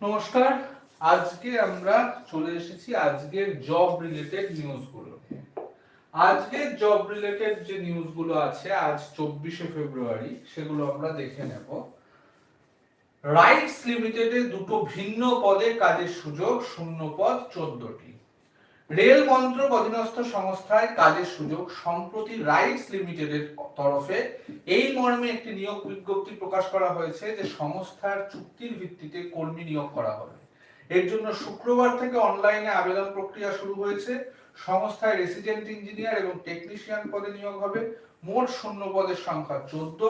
নমস্কার, আজকে আমরা চলে এসেছি আজকের জব রিলেটেড নিউজগুলো। আজকের জব রিলেটেড যে নিউজগুলো আছে, আজ চব্বিশে ফেব্রুয়ারি, সেগুলো আমরা দেখে নেব রাইটস লিমিটেডে দুটো ভিন্ন পদে কাজের সুযোগ, শূন্য পদ, চোদ্দটি রেল মন্ত্রক অধীনস্থ সংস্থায় কাজের সুযোগ সম্প্রতি রাইটস লিমিটেডের তরফে এই মর্মে একটি নিয়োগ বিজ্ঞপ্তি প্রকাশ করা হয়েছে যে সংস্থার চুক্তির ভিত্তিতে কর্মী নিয়োগ করা হবে। এর জন্য শুক্রবার থেকে অনলাইনে আবেদন প্রক্রিয়া শুরু হয়েছে। সংস্থায় রেসিডেন্ট ইঞ্জিনিয়ার এবং টেকনিশিয়ান পদে নিয়োগ হবে। মোট শূন্য পদের সংখ্যা চোদ্দ।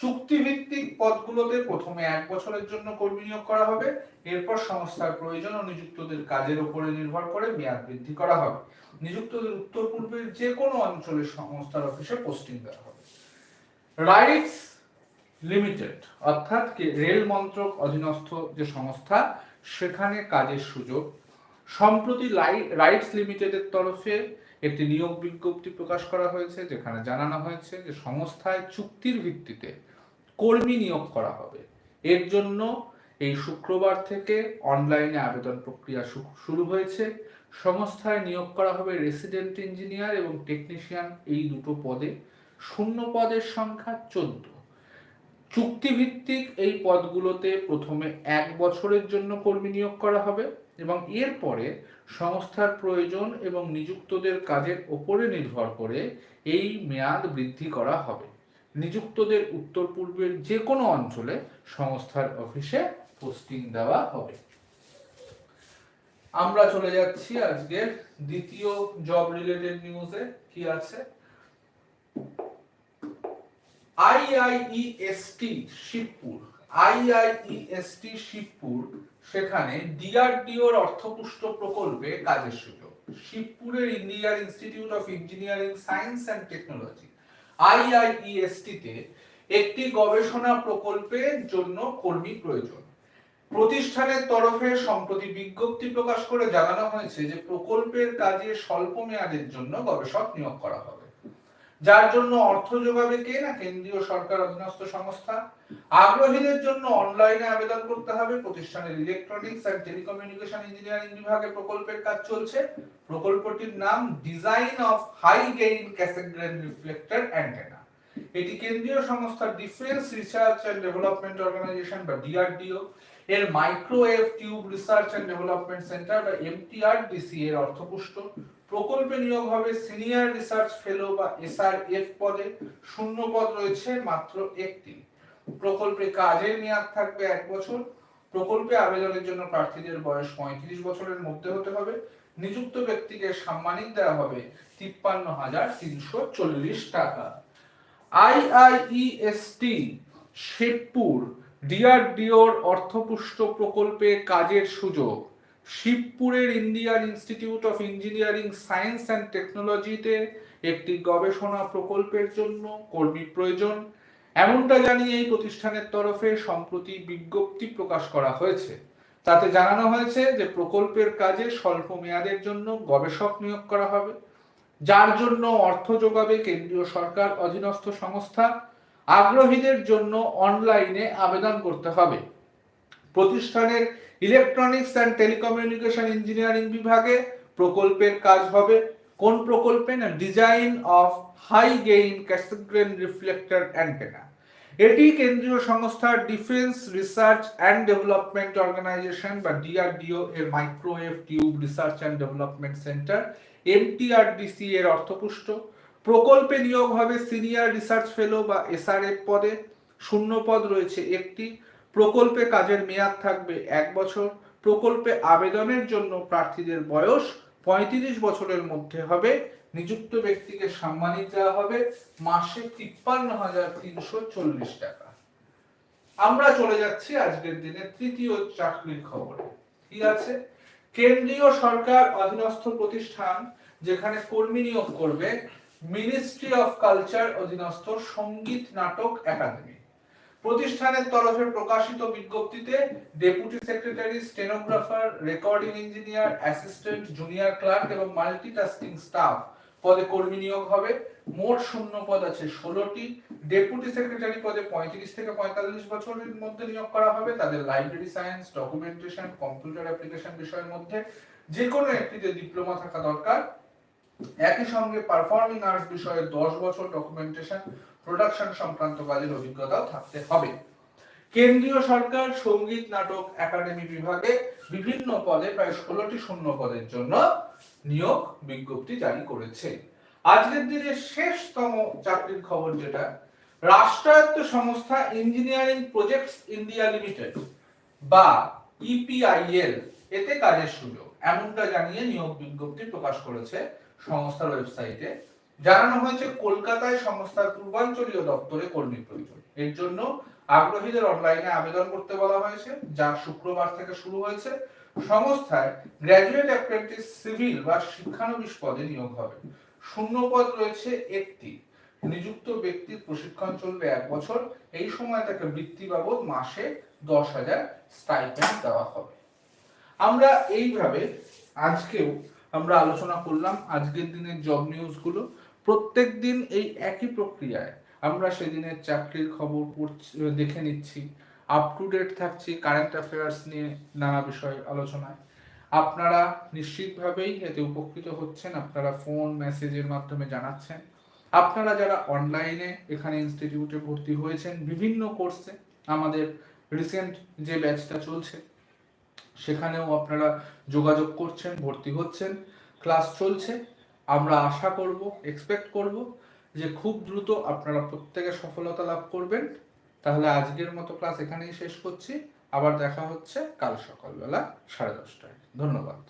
চুক্তিভিত্তিক পদগুলোতে প্রথমে এক বছরের জন্য কর্মী নিয়োগ করা হবে। এরপর সংস্থার প্রয়োজন ও নিযুক্তদের কাজের উপরে নির্ভর করে মেয়াদ বৃদ্ধি করা হবে। নিযুক্তদের উত্তর পূর্বের যে কোনো অঞ্চলের সংস্থার অফিসে পোস্টিং দেওয়া হবে। রাইটস লিমিটেড, অর্থাৎ রেল মন্ত্রক অধীনস্থ যে সংস্থা, সেখানে কাজের সুযোগ। সম্প্রতি রাইটস লিমিটেডের তরফে একটি নিয়োগ বিজ্ঞপ্তি প্রকাশ করা হয়েছে, যেখানে জানানো হয়েছে যে সংস্থায় চুক্তির ভিত্তিতে কর্মী নিয়োগ করা হবে। এর জন্য এই শুক্রবার থেকে অনলাইনে আবেদন প্রক্রিয়া শুরু হয়েছে। সংস্থায় নিয়োগ করা হবে রেসিডেন্ট ইঞ্জিনিয়ার এবং টেকনিশিয়ান, এই দুটো পদে। শূন্য পদের সংখ্যা চোদ্দ। চুক্তিভিত্তিক এই পদগুলোতে প্রথমে এক বছরের জন্য কর্মী নিয়োগ করা হবে। এবং এরপরে সংস্থার প্রয়োজন এবং নিযুক্তদের কাজের ওপরে নির্ভর করে এই মেয়াদ বৃদ্ধি করা হবে। নিযুক্তদের উত্তর পূর্বের যে কোনো অঞ্চলে সংস্থার অফিসে পোস্টিং দেওয়া হবে। আমরা চলে যাচ্ছি আজকের দ্বিতীয় জব রিলেটেড নিউজে, কি আছে? আইআইইএসটি শিবপুর আইআইইএসটি শিবপুর সেখানে ডিআরডিওর অর্থপুষ্ট প্রকল্পে কাজের সুযোগ। শিবপুরের Indian Institute of Engineering Science and Technology IIEST তে একটি গবেষণা প্রকল্পের জন্য কর্মী প্রয়োজন। প্রতিষ্ঠানের তরফে সম্প্রতি বিজ্ঞপ্তি প্রকাশ করে জানানো হয়েছে যে প্রকল্পের কাজে স্বল্প মেয়াদের জন্য গবেষক নিয়োগ করা হবে। যার জন্য অর্থ যোগাবে কে না? কেন্দ্রীয় সরকার অধীনস্থ সংস্থা। আগ্রহীদের জন্য অনলাইনে আবেদন করতে হবে। প্রতিষ্ঠানের ইলেকট্রনিক্স অ্যান্ড টেলিকমিউনিকেশন ইঞ্জিনিয়ারিং বিভাগে প্রকল্পের কাজ চলছে। প্রকল্পটির নাম design of high gain Cassegrain reflector antenna এটি কেন্দ্রীয় সংস্থা Defence Research and Development Organisation বা ডিআরডিও এর Microwave Tube Research and Development Centre বা এমটিআরডিসি এর অর্থপুষ্ট। প্রকল্পে নিয়োগ হবে সিনিয়র রিসার্চ ফেলো বা এসআরএফ পদে শূন্য পদ রয়েছে মাত্র একটি। প্রকল্পে কাজের মেয়াদ থাকবে এক বছর। প্রকল্পে আবেদনের জন্য প্রার্থীদের বয়স পঁয়ত্রিশ বছরের মধ্যে হতে হবে। নিযুক্ত ব্যক্তিকে সাম্মানিক দেওয়া হবে তিপ্পান্ন হাজার তিনশো চল্লিশ টাকা। আইআইইএসটি শিবপুর ডিআরডিওর অর্থপুষ্ট প্রকল্পে কাজের সুযোগ। শিবপুরের Indian Institute of Engineering Science and টেকনোলজিতে একটি গবেষণা প্রকল্পের জন্য কর্মী প্রয়োজন। এমনটা জানিয়ে এই প্রতিষ্ঠানের তরফে সম্প্রতি বিজ্ঞপ্তি প্রকাশ করা হয়েছে। তাতে জানানো হয়েছে যে প্রকল্পের কাজে স্বল্প মেয়াদের জন্য গবেষক নিয়োগ করা হবে, যার জন্য অর্থ যোগাবে কেন্দ্রীয় সরকার অধীনস্থ সংস্থা। আগ্রহীদের জন্য অনলাইনে আবেদন করতে হবে। প্রতিষ্ঠানের ইলেকট্রনিক্স অ্যান্ড টেলিকমিউনিকেশন ইঞ্জিনিয়ারিং বিভাগে প্রকল্পের কাজ হবে। কোন প্রকল্পে? না design of high gain Cassegrain reflector antenna এটি কেন্দ্রীয় সংস্থা Defence Research and Development Organisation বা ডিআরডিও এর Microwave Tube Research and Development Centre MTRDC এর অর্থপুষ্ট। প্রকল্পে নিয়োগ হবে সিনিয়র রিসার্চ ফেলো বা এসআরএফ পদে। শূন্য পদ রয়েছে একটি। প্রকল্পে কাজের মেয়াদ থাকবে এক বছর, প্রকল্পে আবেদনের জন্য প্রার্থীদের বয়স পঁয়ত্রিশ বছরের মধ্যে হবে, নিযুক্ত ব্যক্তিকে সম্মানিত দেওয়া হবে, মাসে তিপ্পান্ন হাজার তিনশো চল্লিশ টাকা। আমরা চলে যাচ্ছি আজকের দিনে তৃতীয় চাকরির খবরে। কি আছে? কেন্দ্রীয় সরকার অধীনস্থ প্রতিষ্ঠান যেখানে কর্মী নিয়োগ করবে মিনিস্ট্রি অফ কালচার অধীনস্থ সংগীত নাটক একাডেমি। প্রতিষ্ঠানের তরফে প্রকাশিত বিজ্ঞপ্তিতে deputy secretary, stenographer, recording engineer, assistant, junior clerk এবং মাল্টিটাস্কিং স্টাফ পদে কর্মী নিয়োগ হবে। মোট শূন্য পদ আছে ষোলোটি। ডেপুটি সেক্রেটারি পদে পঁয়ত্রিশ থেকে পঁয়তাল্লিশ বছরের মধ্যে নিয়োগ করা হবে। তাদের library science, documentation, computer application বিষয়ের মধ্যে যে কোনো একটিতে ডিপ্লোমা থাকা দরকার। একই সঙ্গে পারফর্মিং আর্টস বিষয়ে দশ বছর ডকুমেন্টেশন প্রোডাকশন সংক্রান্ত কাজের অভিজ্ঞতাও থাকতে হবে। কেন্দ্রীয় সরকার সংগীত নাটক একাডেমি বিভাগে বিভিন্ন পদে প্রায় ষোলোটি শূন্য পদের জন্য নিয়োগ বিজ্ঞপ্তি জারি করেছে। আজকের দিনে শেষতম চাকরির খবর যেটা, রাষ্ট্রায়ত্ত সংস্থা ইঞ্জিনিয়ারিং প্রজেক্টস ইন্ডিয়া লিমিটেড বা ইপিআইএল এতে কাজের সুযোগ। এমনটা জানিয়ে নিয়োগ বিজ্ঞপ্তি প্রকাশ করেছে সংস্থার ওয়েবসাইটে। জানানো হয়েছে কলকাতায় সংস্থার পূর্বাঞ্চলীয় দপ্তরে কর্মী প্রয়োজন এর জন্য আগ্রহীদের অনলাইনে আবেদন করতে বলা হয়েছে, যা শুক্রবার থেকে শুরু হয়েছে। সংস্থায় গ্র্যাজুয়েট অ্যাপ্রেন্টিস সিভিল বা শিক্ষানবিশ পদে নিয়োগ হবে। শূন্য পদ রয়েছে একটি। নিযুক্ত ব্যক্তির প্রশিক্ষণ চলবে এক বছর। এই সময় তাকে বৃত্তি বাবদ মাসে দশ হাজার স্টাইপেন্ড দেওয়া হবে। আমরা এইভাবে আজকেও আমরা আলোচনা করলাম আজকের দিনের জব নিউজগুলো প্রত্যেক দিন এই একই প্রক্রিয়ায় আমরা সেদিনের চাকরির খবর দেখে নিচ্ছি। আপ টু ডেট থাকছি কারেন্ট অ্যাফেয়ার্স নিয়ে নানা বিষয় আলোচনায়। আপনারা নিশ্চিতভাবেই এতে উপকৃত হচ্ছেন, আপনারা ফোন মেসেজের মাধ্যমে জানাচ্ছেন। আপনারা যারা অনলাইনে এখানে ইনস্টিটিউটে ভর্তি হয়েছেন, বিভিন্ন কোর্সে আমাদের রিসেন্ট যে ব্যাচটা চলছে সেখানেও আপনারা যোগাযোগ করছেন, ভর্তি হচ্ছেন, ক্লাস চলছে। আমরা আশা করব এক্সপেক্ট করব যে খুব দ্রুত আপনারা প্রত্যেকে সফলতা লাভ করবেন। তাহলে আজকের মতো ক্লাস এখানেই শেষ করছি। আবার দেখা হচ্ছে কাল সকালবেলা সাড়ে দশটায়। ধন্যবাদ।